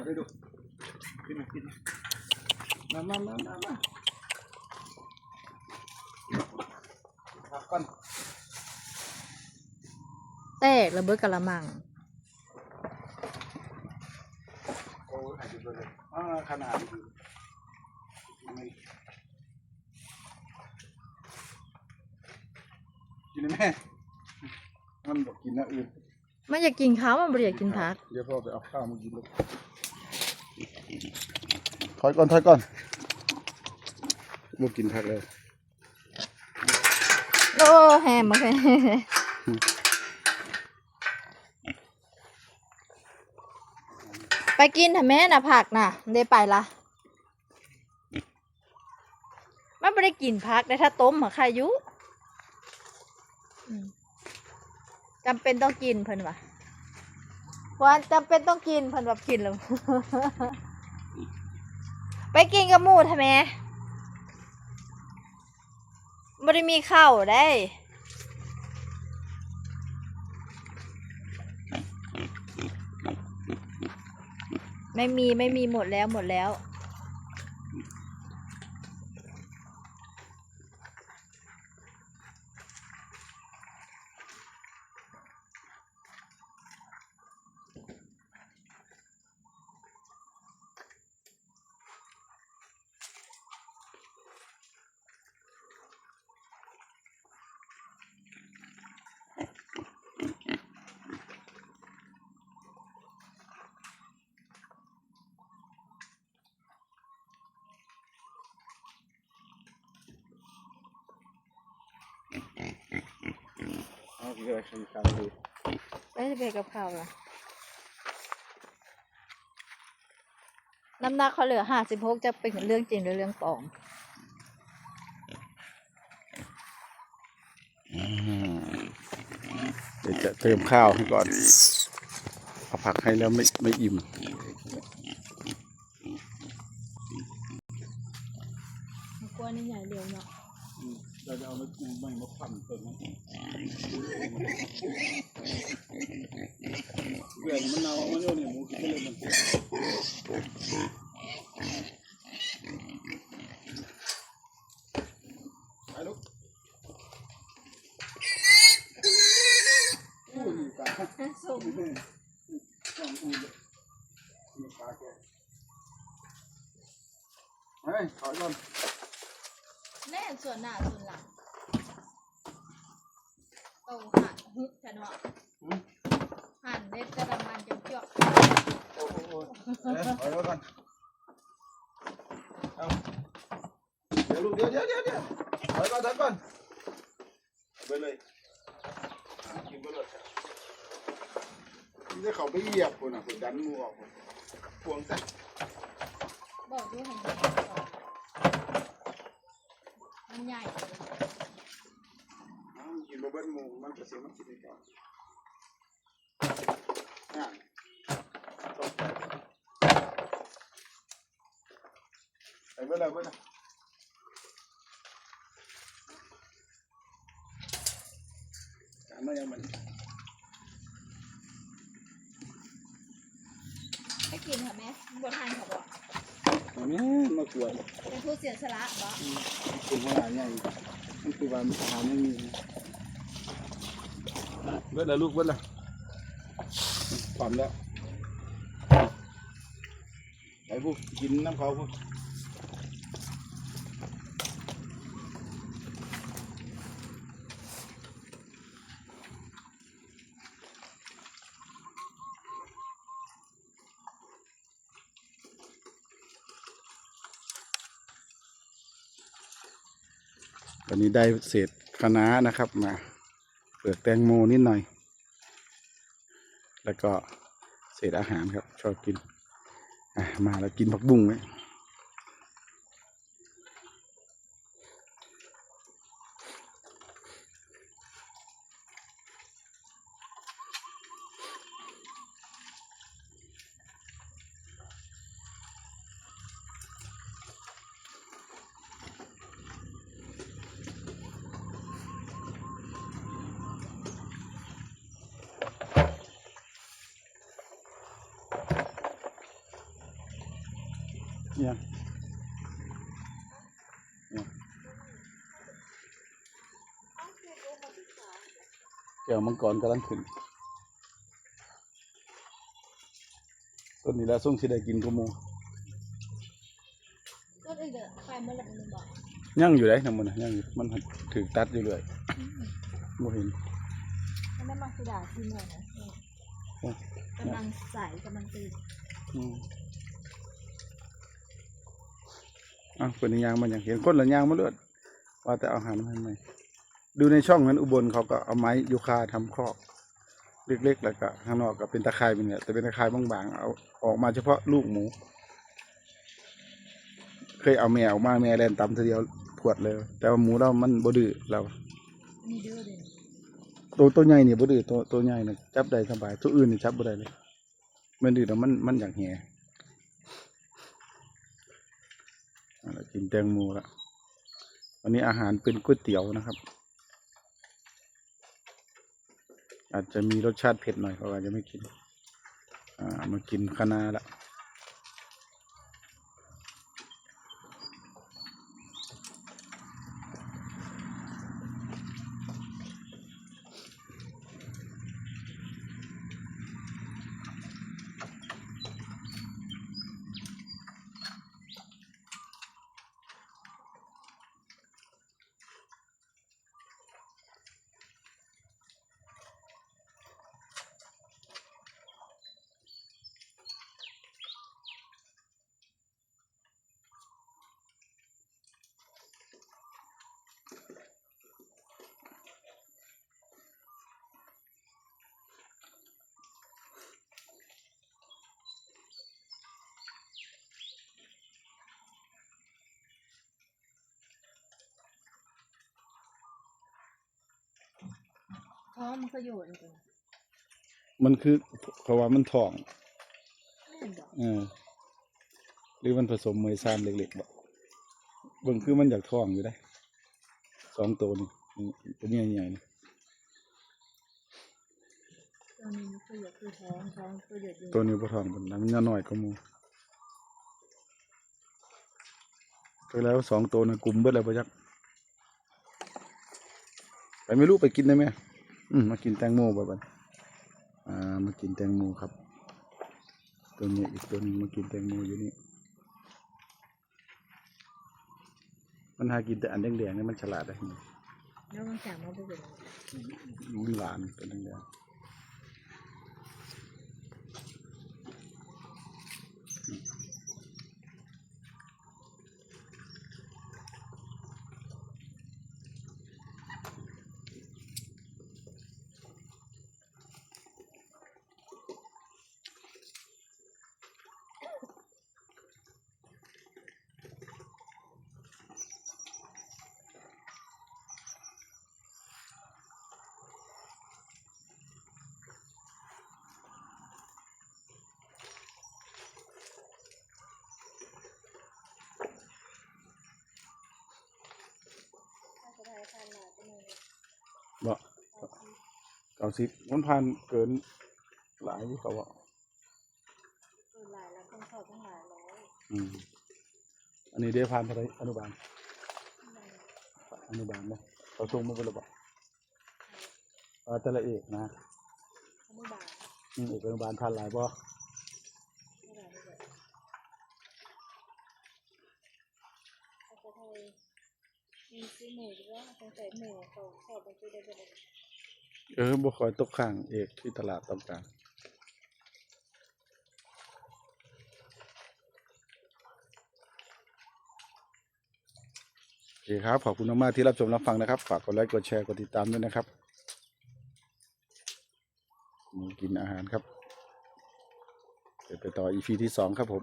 มาได้ดูกินมากินมามามามามาพักก่อนแตกระเบิดกะละมังโอ้ยหายไปเลยอ่าขนาดนี้ไม่กินได้ไหมมันบอกกินนะอื่นมันอยากกินข้าวมันบ่อยากกินผัก เดี๋ยวพ่อไปเอาข้าวมากินลูก ถอยก่อนถอยก่อนลูกกินผักเลยโอ้แฮมโอเคไปกินเถอะแม่น่ะผักน่ะได้ไปละมันไม่ได้กินผักได้ถ้าต้มหรอค่ะยุอืมจำเป็นต้องกินเพิ่นวะวันจำเป็นต้องกินเพิ่นแบบกินแล้ว ไปกินกับหมูทำไมไม่ได้มีข้าวได้ไม่มีไม่มีหมดแล้วหมดแล้ว เอากินอะไรกินข้าวดูไม่ได้ไปกับข้าวละน้ำหนักเขาเหลือห้าสิบหกจะเป็นเรื่องจริงหรือเรื่องปลอมเดี๋ยวจะเติมข้าวให้ก่อนเอาผักให้แล้วไม่ไม่อิ่มกลัวนี่ใหญ่เร็วเนาะ เราจะเอาไม่ไม่มาพันเติมมันเบื่อมันเอามันโยนเนี่ยหมูกินไปเลยมันไปลูกอู้ยตาส่งต้องอู้เลยตาแกเฮ้ยถอก่อน แน่ส่วนหน้าส่วนหลังโตหันฮึกฉันวะอืมหันเด็ดกระมันจนเจาะโอ้โหเดี๋ยวถอยก่อนเอาเดี๋ยวลูกเดี๋ยวเดี๋ยวเดี๋ยวเดี๋ยวถอยก่อนถอยก่อนเอาไปเลยกินไปเลยนี่ถ้าเขาไปเหยียบคนอะคนดันมือออกคนพวงซะบอกด้วยหัน มันใหญ่เลยเอากินบะเบิ้ลหมูมันจะเสียมันกินไปก่อนอะตบไปเบิ้ลเลยเบิ้ลเลยจานมายังมันให้กินเหรอแม่บนทานเขาบอก อันนี้มากวนเป็นผู้เสียสละบอกคุณขนาดใหญ่มันคือว่าอาหารไม่มีเบิ้ลละลูกเบิ้ลละความแล้วไปพวกกินน้ำเขาพวก ตอนนี้ได้เศษคะน้านะครับมาเปลือกแตงโมนิดหน่อย แล้วก็เศษอาหารครับชอบกิน อะมาแล้วกินผักบุ้งไหม เนี่ยเนี่ยแก้วมังกรกำลังขึ้นต้นนี้แล้วส่งสิได้กินกระมูก็เลยเด้อใครมาละมึงบอกย่างอยู่ได้ทั้งหมดนะย่างอยู่มันหันถือตัดอยู่เลยโมเห็นมันได้มาสิดาที่เมืองนะโอ้กำลังใสกำลังตื่น อืมอะเป็นยางมันอย่างเห็นคนละยางมาเลือดว่าแต่เอาอาหารมาให้ไหมดูในช่องนั้นอุบลเขาก็เอาไม้ยูคาทำคอกเล็กๆแล้วก็ข้างนอกก็เป็นตะไคร้เป็นเนี่ยแต่เป็นตะไคร้บางๆเอาออกมาเฉพาะลูกหมู เคยเอาแมวมาแม่แลนตำทีเดียวพวดเลย แต่ว่าหมูเรามันบ่ดื้อเรามีเด้อเด่นตัวตัวใหญ่นี่บ่ดื้อตัวตัวใหญ่น่ะจับได้สบายตัวอื่นนี่จับบ่ได้เลยมันดื้อแล้วมันมันอยากแห่เอาละ กินแตงโมละวันนี้อาหารเป็นก๋วยเตี๋ยวนะครับ อาจจะมีรสชาติเผ็ดหน่อยเพราะว่าจะไม่กิน อ่ามากินคะน้าละ อ๋อมันก็อยู่จริงมันคือเพราะว่ามันท้องๆไม่เห็นดอกเออหรือมันผสมเมยซานเล็กๆบ่เบิ่งคือมันอยากท้องอยู่ได้สองตัวนี่นี่ตัวนี้ใหญ่ๆนี่ตัวนี้มันก็อยู่คือท้องท้องก็เดือดอยู่ตัวนี้บ่ท้องปานนั้นมันน้อยกว่าหมู่ก็แล้วสองตัวน่ะกลุ่มเบิดแล้วบ่จักไปไม่รู้ไปกินได้ไหมอื มมากินแตงโมบ่บัดอ่ามากินแตงโมครับ ตัวนี้อีกตัวหนึงมากินแตงโมอยู่นี่มันหากินแต่อันแดงๆนี่มันฉลาดได้แล้วมันสั่งมาบ่เป็นมันหลานตัวแดงๆ บ่เก้าสิบมันผ่านเกินหลายที่เขาบอกเออหลายแล้วต้องสอบต้องหลายร้อยอืมอันนี้เดี๋ยวผ่านเท่าไหรอนุบาลอนุบาลเนาะเขาส่งมาเป็นระบบอ่าแต่ละเอกนะอนุบาลอืมเอกอนุบาลผ่านหลายบ่ เท่าไหร่เท่าไหร่เขาจะไทย มีซื้อหมูหรือว่าสงสัยหมูเขาสอบบางทีได้เป็นเออบ่คอยตกข้างเอกที่ตลาดต้องการโอเคครับ ขอบคุณมากๆที่รับชมรับฟังนะครับ ฝากกดไลค์กดแชร์กดติดตามด้วยนะครับมากินอาหารครับเดี๋ยวไปต่ออีพีที่สองครับผม